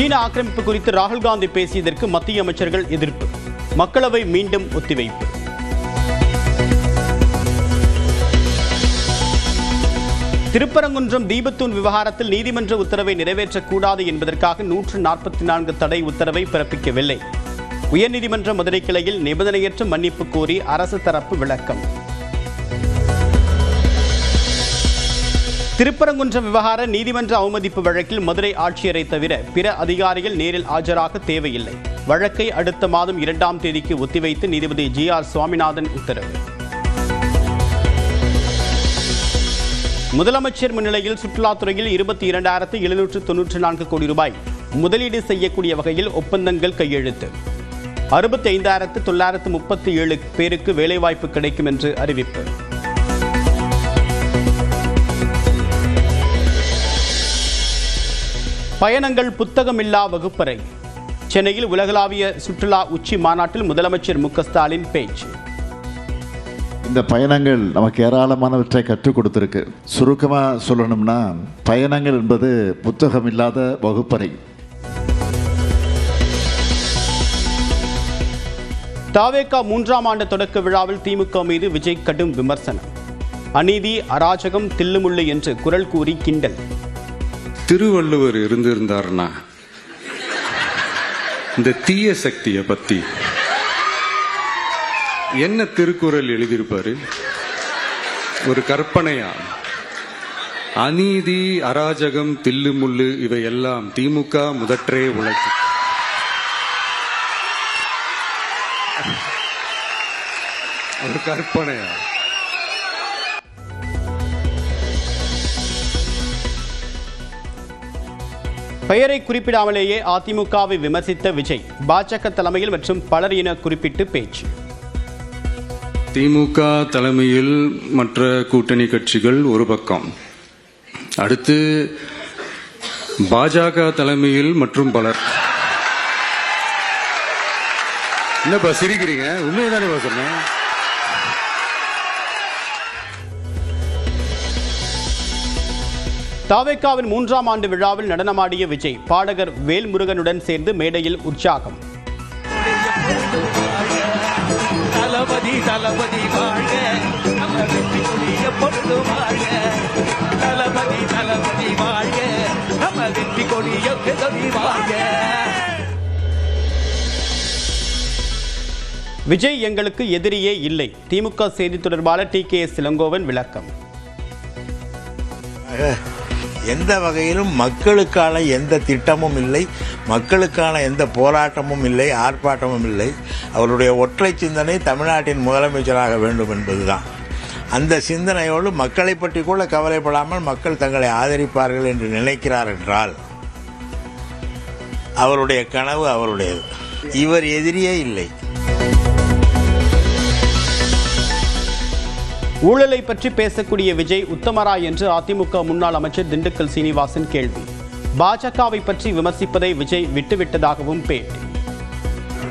சீன ஆக்கிரமிப்பு குறித்து ராகுல் காந்தி பேசியதற்கு மத்திய அமைச்சர்கள் எதிர்ப்பு. மக்களவை மீண்டும் ஒத்திவைப்பு. திருப்பரங்குன்றம் தீபத்தூன் விவகாரத்தில் நீதிமன்ற உத்தரவை நிறைவேற்றக்கூடாது என்பதற்காக நூற்று நாற்பத்தி நான்கு தடை உத்தரவை பிறப்பிக்கவில்லை. உயர்நீதிமன்ற மதுரை கிளையில் நிபந்தனையற்ற மன்னிப்பு கோரி அரசு தரப்பு விளக்கம். திருப்பரங்குன்றம் விவகார நீதிமன்ற அவமதிப்பு வழக்கில் மதுரை ஆட்சியரை தவிர பிற அதிகாரிகள் நேரில் ஆஜராக தேவையில்லை. வழக்கை அடுத்த மாதம் இரண்டாம் தேதிக்கு ஒத்திவைத்து நீதிபதி ஜி ஆர் சுவாமிநாதன் உத்தரவு. முதலமைச்சர் முன்னிலையில் சுற்றுலாத்துறையில் இருபத்தி இரண்டாயிரத்து எழுநூற்று தொன்னூற்று நான்கு கோடி ரூபாய் முதலீடு செய்யக்கூடிய வகையில் ஒப்பந்தங்கள் கையெழுத்து. அறுபத்தி ஐந்தாயிரத்து தொள்ளாயிரத்து முப்பத்தி ஏழு பேருக்கு வேலைவாய்ப்பு கிடைக்கும் என்று அறிவிப்பு. பயணங்கள் புத்தகமில்லா வகுப்பறை. சென்னையில் உலகளாவிய சுற்றுலா உச்சி மாநாட்டில் முதலமைச்சர் மு ஸ்டாலின் பேச்சு. இந்த பயணங்கள் நமக்கு ஏராளமானவற்றை கற்றுக் கொடுத்துருக்கு. சுருக்கமாக சொல்லணும்னா பயணங்கள் என்பது புத்தகம் இல்லாத வகுப்பறை. தாவேகா மூன்றாம் ஆண்டு தொடக்க விழாவில் திமுக மீது விஜய் கடும் விமர்சனம். அநீதி அராஜகம் தில்லுமுள்ளு என்று குரல் கூறி கிண்டல். திருவள்ளுவர் இருந்திருந்தாருன்னா இந்த தீய சக்தியை பத்தி என்ன திருக்குறள் எழுதியிருப்பாரு? ஒரு கற்பனையா? அநீதி அராஜகம் தில்லுமுள்ளு இவையெல்லாம் திமுக முதற்றே உழைக்கும் ஒரு கற்பனையா? பெயரை குறிப்பிடாமலேயே அதிமுகவை விமர்சித்த விஜய் பாஜக தலைமையில் மற்றும் பலர் என குறிப்பிட்டு பேச்சு. திமுக தலைமையில் மற்ற கூட்டணி கட்சிகள் ஒரு பக்கம். அடுத்து பாஜக தலைமையில் மற்றும் பலர். என்னப்பா சிரிக்கிறீங்க? உண்மையதானே சொன்னேன்? தாவேகாவின் மூன்றாம் ஆண்டு விழாவில் நடனமாடிய விஜய் பாடகர் வேல்முருகனுடன் சேர்ந்து மேடையில் உற்சாகம். தளபதி தளபதி வாழ்க. நம்ம வெற்றி கொடி எப்பொழுதும் வாழ்க. தளபதி தளபதி வாழ்க. நம்ம வெற்றி கொடி எப்பொழுதும் வாழ்க. விஜய் எங்களுக்கு எதிரியே இல்லை. திமுக செய்தி தொடர்பாளர் டி கே எஸ் இளங்கோவன் விளக்கம். எந்த வகையிலும் மக்களுக்கான எந்த திட்டமும் இல்லை மக்களுக்கான எந்த போராட்டமும் இல்லை ஆர்ப்பாட்டமும் இல்லை. அவருடைய ஒற்றை சிந்தனை தமிழ்நாட்டின் முதலமைச்சராக வேண்டும் என்பதுதான். அந்த சிந்தனையோடு மக்களை பற்றி கூட கவலைப்படாமல் மக்கள் தங்களை ஆதரிப்பார்கள் என்று நினைக்கிறார் என்றால் அவருடைய கனவு அவருடையது. இவர் எதிரியே இல்லை. ஊழலை பற்றி பேசக்கூடிய விஜய் உத்தமரா என்று அதிமுக முன்னாள் அமைச்சர் திண்டுக்கல் சீனிவாசன் கேள்வி. பாஜகவை பற்றி விமர்சிப்பதை விஜய் விட்டுவிட்டதாகவும் பேட்டி.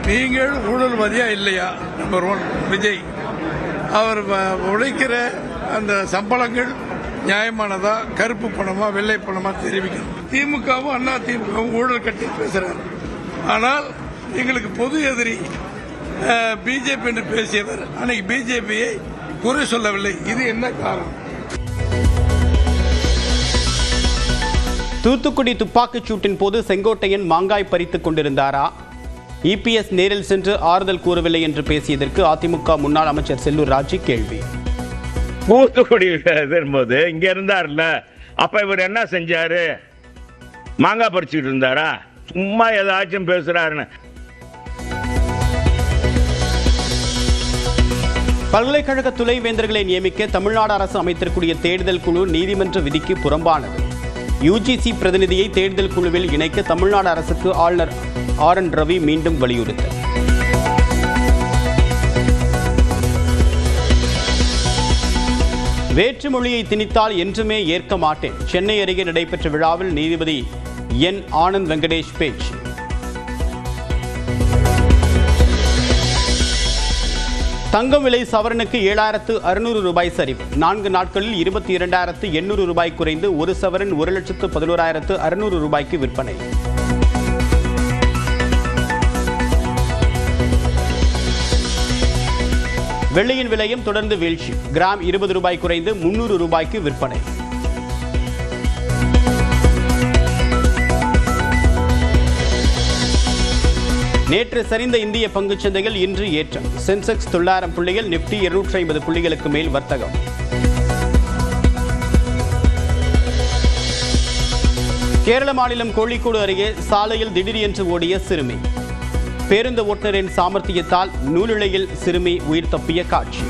நீங்கள் ஊழல்வாதியா இல்லையா? Number one Vijay. அவர் வ- உழைக்கிற அந்த சம்பளங்கள் நியாயமானதா? கருப்பு பணமா வெள்ளை பணமா தெரிவிக்கணும். திமுகவும் அண்ணா திமுகவும் ஊழல் கட்டி பேசுறாரு ஆனால் எங்களுக்கு பொது எதிரி பிஜேபி என்று பேசியவர் அன்னைக்கு பிஜேபியை குறை சொல்லவில்லை. இது என்ன காரணம்? தூத்துக்குடி துப்பாக்கிச் சூட்டின் போது செங்கோட்டையன் மாங்காய் பறித்துக் கொண்டிருந்தாரா? இபிஎஸ் நேரில் சென்று ஆறுதல் கூறவில்லை என்று பேசியதற்கு அதிமுக முன்னாள் அமைச்சர் செல்லூர் ராஜு கேள்வி. தூத்துக்குடி வரும்போது இங்க இருந்தார்ல அப்ப இவர் என்ன செஞ்சாரு? மாங்காய் பறிச்சுட்டு இருந்தாரா? சும்மா ஏதாச்சும் பேசுறாருன்னு. பல்கலைக்கழக துணைவேந்தர்களை நியமிக்க தமிழ்நாடு அரசு அமைத்திருக்கூடிய தேடுதல் குழு நீதிமன்ற விதிக்கு புறம்பானது. யுஜிசி பிரதிநிதியை தேடுதல் குழுவில் இணைக்க தமிழ்நாடு அரசுக்கு ஆளுநர் ஆர் என் ரவி மீண்டும் வலியுறுத்தல். வேற்றுமொழியை திணித்தால் என்றுமே ஏற்க மாட்டேன். சென்னை அருகே நடைபெற்ற விழாவில் நீதிபதி என் ஆனந்த் வெங்கடேஷ் பேச்சு. தங்கம் விலை சவரனுக்கு ஏழாயிரத்து அறுநூறு ரூபாய் சரி நான்கு நாட்களில் இருபத்தி இரண்டாயிரத்து எண்ணூறு ரூபாய் குறைந்து ஒரு சவரன் ஒரு லட்சத்து பதினோராயிரத்து அறுநூறு ரூபாய்க்கு விற்பனை. வெள்ளியின் விலையும் தொடர்ந்து வீழ்ச்சி. கிராம் இருபது ரூபாய் குறைந்து முன்னூறு ரூபாய்க்கு விற்பனை. நேற்று சரிந்த இந்திய பங்குச் சந்தைகள் இன்று ஏற்றம். சென்செக்ஸ் தொள்ளாயிரம் புள்ளிகள் நிப்டி இருநூற்றி ஐம்பது புள்ளிகளுக்கு மேல் வர்த்தகம். கேரள மாநிலம் கோழிக்கோடு அருகே சாலையில் திடீரென்று ஓடிய சிறுமி. பேருந்து ஓட்டுநரின் சாமர்த்தியத்தால் நூலிழையில் சிறுமி உயிர் தப்பிய காட்சி.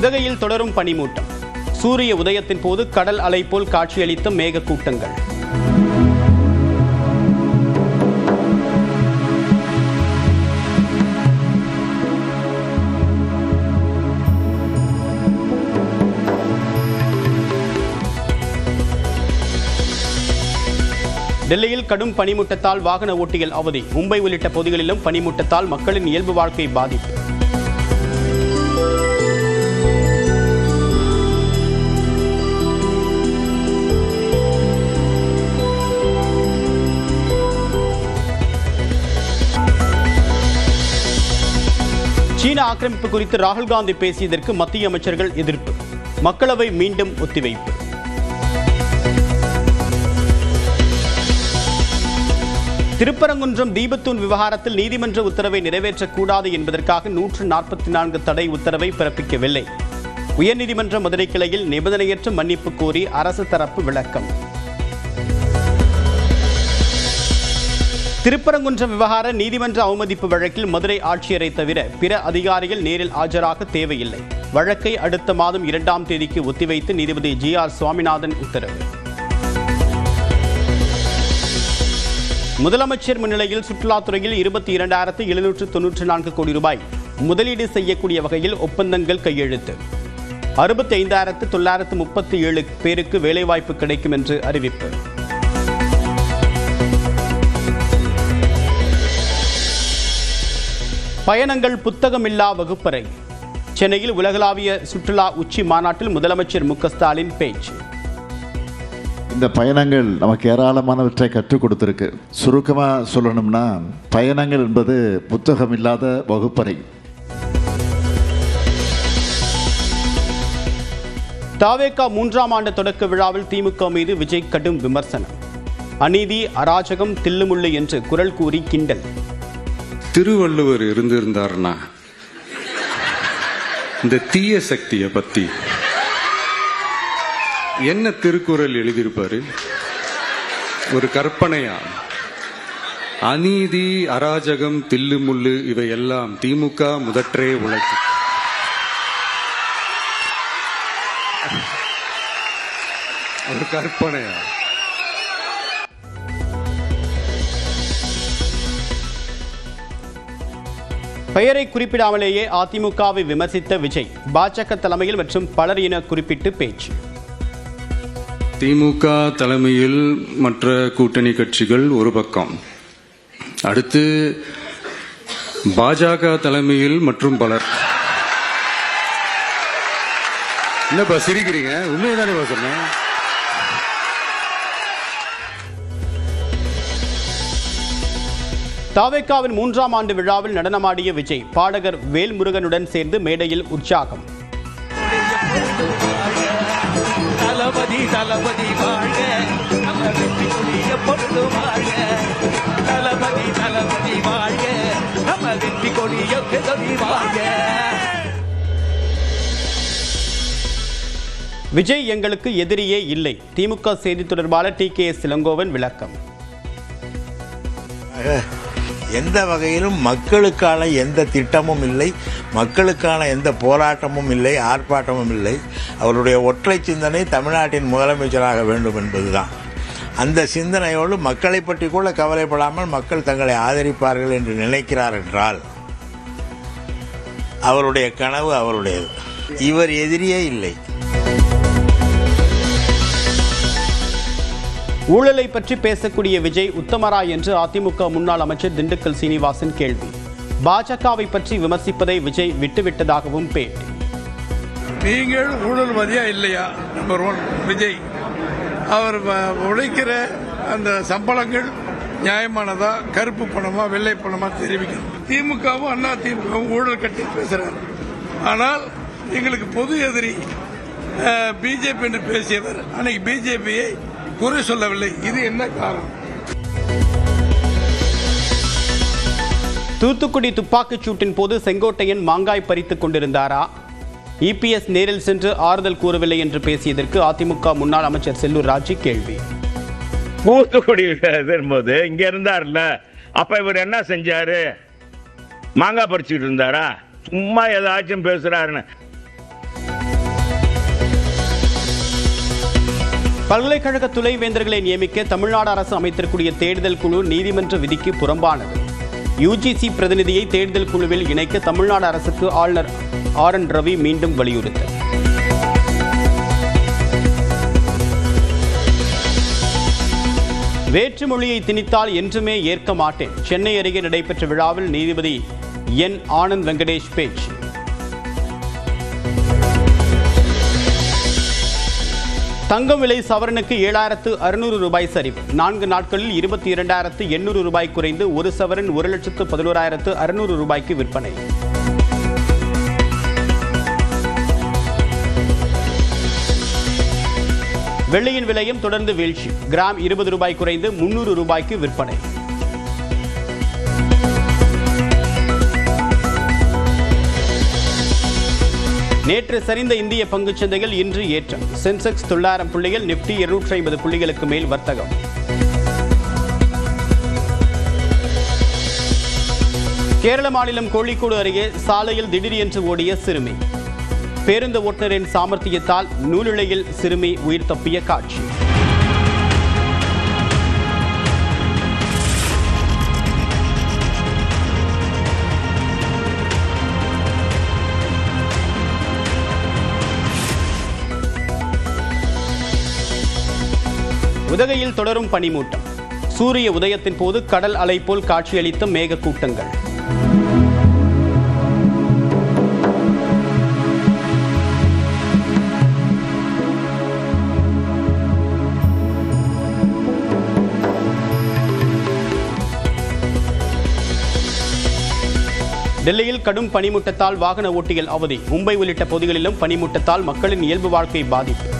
உதகையில் தொடரும் பனிமூட்டம். சூரிய உதயத்தின் போது கடல் அலை போல் காட்சியளித்த மேக கூட்டங்கள் டெல்லியில் கடும் பனிமூட்டத்தால் வாகன ஓட்டிகள் அவதி. மும்பை உள்ளிட்ட பகுதிகளிலும் பனிமூட்டத்தால் மக்களின் இயல்பு வாழ்க்கை பாதிப்பு. சீன ஆக்கிரமிப்பு குறித்து ராகுல் காந்தி பேசியதற்கு மத்திய அமைச்சர்கள் எதிர்ப்பு. மக்களவை மீண்டும் ஒத்திவைப்பு. திருப்பரங்குன்றம் தீபத்தூன் விவகாரத்தில் நீதிமன்ற உத்தரவை நிறைவேற்றக்கூடாது என்பதற்காக நூற்று நாற்பத்தி நான்கு தடை உத்தரவை பிறப்பிக்கவில்லை. உயர்நீதிமன்ற மதுரை கிளையில் நிபந்தனையற்ற மன்னிப்பு கோரி அரசு தரப்பு விளக்கம். திருப்பரங்குன்றம் விவகார நீதிமன்ற அவமதிப்பு வழக்கில் மதுரை ஆட்சியரை தவிர பிற அதிகாரிகள் நேரில் ஆஜராக தேவையில்லை. வழக்கை அடுத்த மாதம் இரண்டாம் தேதிக்கு ஒத்திவைத்து நீதிபதி ஜி ஆர் சுவாமிநாதன் உத்தரவு. முதலமைச்சர் முன்னிலையில் சுற்றுலாத்துறையில் இருபத்தி இரண்டாயிரத்து எழுநூற்று தொன்னூற்றி நான்கு கோடி ரூபாய் முதலீடு செய்யக்கூடிய வகையில் ஒப்பந்தங்கள் கையெழுத்து. அறுபத்தி ஐந்தாயிரத்து தொள்ளாயிரத்து முப்பத்தி ஏழு பேருக்கு வேலைவாய்ப்பு கிடைக்கும் என்று அறிவிப்பு. பயணங்கள் புத்தகமில்லா வகுப்பறை. சென்னையில் உலகளாவிய சுற்றுலா உச்சி மாநாட்டில் முதலமைச்சர் மு ஸ்டாலின் பேச்சு. இந்த பயணங்கள் நமக்கு ஏராளமானவற்றை கற்றுக் கொடுத்துருக்கு. சுருக்கமாக சொல்லணும்னா பயணங்கள் என்பது புத்தகம் இல்லாத வகுப்பறை. தாவேகா மூன்றாம் ஆண்டு தொடக்க விழாவில் திமுக மீது விஜய் கடும் விமர்சனம். அநீதி அராஜகம் தில்லுமுள்ளு என்று குரல் கூறி கிண்டல். திருவள்ளுவர் இருந்திருந்தாருன்னா இந்த தீய சக்தியை பத்தி என்ன திருக்குறள் எழுதியிருப்பாரு? ஒரு கற்பனையா? அநீதி அராஜகம் தில்லு முள்ளு இவை எல்லாம் திமுக முதற்றே உழைச்சு ஒரு கற்பனையா? பெயரை குறிப்பிடாமலேயே அதிமுகவை விமர்சித்த விஜய் பாஜக தலைமையில் மற்றும் பலர் என குறிப்பிட்டு பேச்சு. திமுக தலைமையில் மற்ற கூட்டணி கட்சிகள் ஒரு பக்கம். அடுத்து பாஜக தலைமையில் மற்றும் பலர். என்னப்பா சிரிக்கிறீங்க? உண்மைதானே சொன்னேன்? தாவேகாவின் மூன்றாம் ஆண்டு விழாவில் நடனமாடிய விஜய் பாடகர் வேல்முருகனுடன் சேர்ந்து மேடையில் உற்சாகம். தளபதி தளபதி வாழ்க. நம்ம வெற்றி கொடி எப்பொழுதும் வாழ்க. தளபதி தளபதி வாழ்க. நம்ம வெற்றி கொடி எப்பொழுதும் வாழ்க. விஜய் எங்களுக்கு எதிரியே இல்லை. திமுக செய்தி தொடர்பாளர் டி கே எஸ் இளங்கோவன் விளக்கம். எந்த வகையிலும் மக்களுக்கான எந்த திட்டமும் இல்லை மக்களுக்கான எந்த போராட்டமும் இல்லை ஆர்ப்பாட்டமும் இல்லை. அவருடைய ஒற்றை சிந்தனை தமிழ்நாட்டின் முதலமைச்சராக வேண்டும் என்பதுதான். அந்த சிந்தனையோடு மக்களை பற்றி கூட கவலைப்படாமல் மக்கள் தங்களை ஆதரிப்பார்கள் என்று நினைக்கிறார் என்றால் அவருடைய கனவு அவருடையது. இவர் எதிரியே இல்லை. ஊழலை பற்றி பேசக்கூடிய விஜய் உத்தமரா என்று அதிமுக முன்னாள் அமைச்சர் திண்டுக்கல் சீனிவாசன் கேள்வி. பாஜகவை பற்றி விமர்சிப்பதை விஜய் விட்டுவிட்டதாகவும் பேட்டி. நீங்கள் ஊழல்வாதியா இல்லையா? Number one Vijay. அவர் வ- உழைக்கிற அந்த சம்பளங்கள் நியாயமானதா கருப்பு பணமா வெள்ளை பணமா தெரிவிக்கணும். திமுகவும் அண்ணா திமுகவும் ஊழல் கட்டி பேசுறாரு ஆனால் எங்களுக்கு பொது எதிரி பிஜேபி என்று பேசியவர் அன்னைக்கு பிஜேபியை குறை சொல்லவில்லை. இது என்ன காரணம்? தூத்துக்குடி துப்பாக்கிச் சூட்டின் போது செங்கோட்டையன் மாங்காய் பறித்துக் கொண்டிருந்தாரா? இபிஎஸ் நேரில் சென்று ஆறுதல் கூறவில்லை என்று பேசியதற்கு அதிமுக முன்னாள் அமைச்சர் செல்லூர் ராஜு கேள்வி. தூத்துக்குடி போது இங்க இருந்தார்ல அப்ப இவர் என்ன செஞ்சாரு? மாங்காய் பறிச்சுட்டு இருந்தாரா? சும்மா ஏதாச்சும் பேசுறாருன்னு. பல்கலைக்கழக துணைவேந்தர்களை நியமிக்க தமிழ்நாடு அரசு அமைத்திருக்கூடிய தேடுதல் குழு நீதிமன்ற விதிக்கு புறம்பானது. யுஜிசி பிரதிநிதியை தேடுதல் குழுவில் இணைக்க தமிழ்நாடு அரசுக்கு ஆளுநர் ஆர் என் ரவி மீண்டும் வலியுறுத்தல். வேற்று மொழியை திணித்தால் என்றுமே ஏற்க மாட்டேன். சென்னை அருகே நடைபெற்ற விழாவில் நீதிபதி என் ஆனந்த் வெங்கடேஷ் பேச்சு. தங்கம் விலை சவரனுக்கு ஏழாயிரத்து அறுநூறு ரூபாய் சரிவு. நான்கு நாட்களில் இருபத்தி இரண்டாயிரத்து எண்ணூறு ரூபாய் குறைந்து ஒரு சவரன் ஒரு லட்சத்து பதினோராயிரத்து அறுநூறு ரூபாய்க்கு விற்பனை. வெள்ளியின் விலையும் தொடர்ந்து வீழ்ச்சி. கிராம் இருபது ரூபாய் குறைந்து முன்னூறு ரூபாய்க்கு விற்பனை. நேற்று சரிந்த இந்திய பங்குச்சந்தைகள் இன்று ஏற்றம். சென்செக்ஸ் தொள்ளாயிரம் புள்ளிகள் நிப்டி இருநூற்றி ஐம்பது புள்ளிகளுக்கு மேல் வர்த்தகம். கேரள மாநிலம் கோழிக்கோடு அருகே சாலையில் திடீரென்று ஓடிய சிறுமி. பேருந்து ஓட்டுநரின் சாமர்த்தியத்தால் நூலிழையில் சிறுமி உயிர் தப்பிய காட்சி. உதகையில் தொடரும் பனிமூட்டம். சூரிய உதயத்தின் போது கடல் அலை போல் காட்சியளித்த மேக கூட்டங்கள் டெல்லியில் கடும் பனிமூட்டத்தால் வாகன ஓட்டிகள் அவதி. மும்பை உள்ளிட்ட பகுதிகளிலும் பனிமூட்டத்தால் மக்களின் இயல்பு வாழ்க்கை பாதிப்பு.